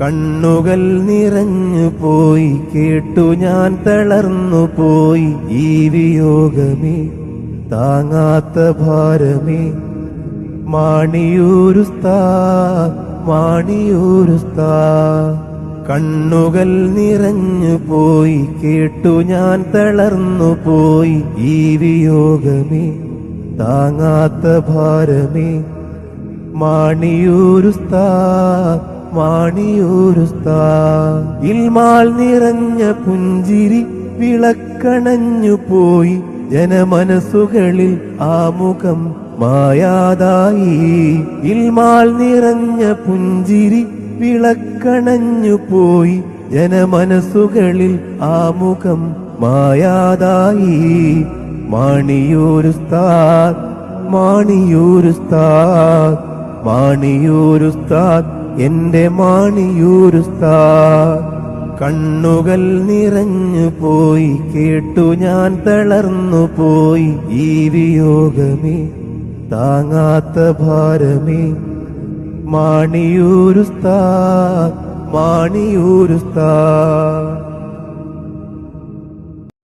കണ്ണുകൾ നിറഞ്ഞു പോയി കേട്ടു ഞാൻ തളർന്നു പോയി. ഈ വിയോഗമേ താങ്ങാത്ത ഭാരമേ. മാണിയൂരുസ്താ മാണിയൂരുസ്താ കണ്ണുകൾ നിറഞ്ഞു പോയി കേട്ടു ഞാൻ തളർന്നു പോയി. ഈ വിയോഗമേ താങ്ങാത്ത ഭാരമേ. മാണിയൂരുസ്താ മാണിയൂരുസ്താ ഇൽമാൽ നിറഞ്ഞ പുഞ്ചിരി വിളക്കണഞ്ഞു പോയി. ജനമനസ്സുകളിൽ ആമുഖം മുഖം മായാതായി. ഇൽമാൽ നിറഞ്ഞ പുഞ്ചിരി വിളക്കണഞ്ഞു പോയി. ജനമനസ്സുകളിൽ ആ മുഖം മായാതായി. മാണിയൂരുസ്താദ് മാണിയൂരുസ്താദ് മാണിയൂരുസ്താദ് എന്റെ മാണിയൂരുസ്താ കണ്ണുകൾ നിറഞ്ഞു പോയി കേട്ടു ഞാൻ തളർന്നു പോയി. ഈ വിയോഗമേ താങ്ങാത്ത ഭാരമേ. മാണിയൂരുസ്താ മാണിയൂരുസ്താദ്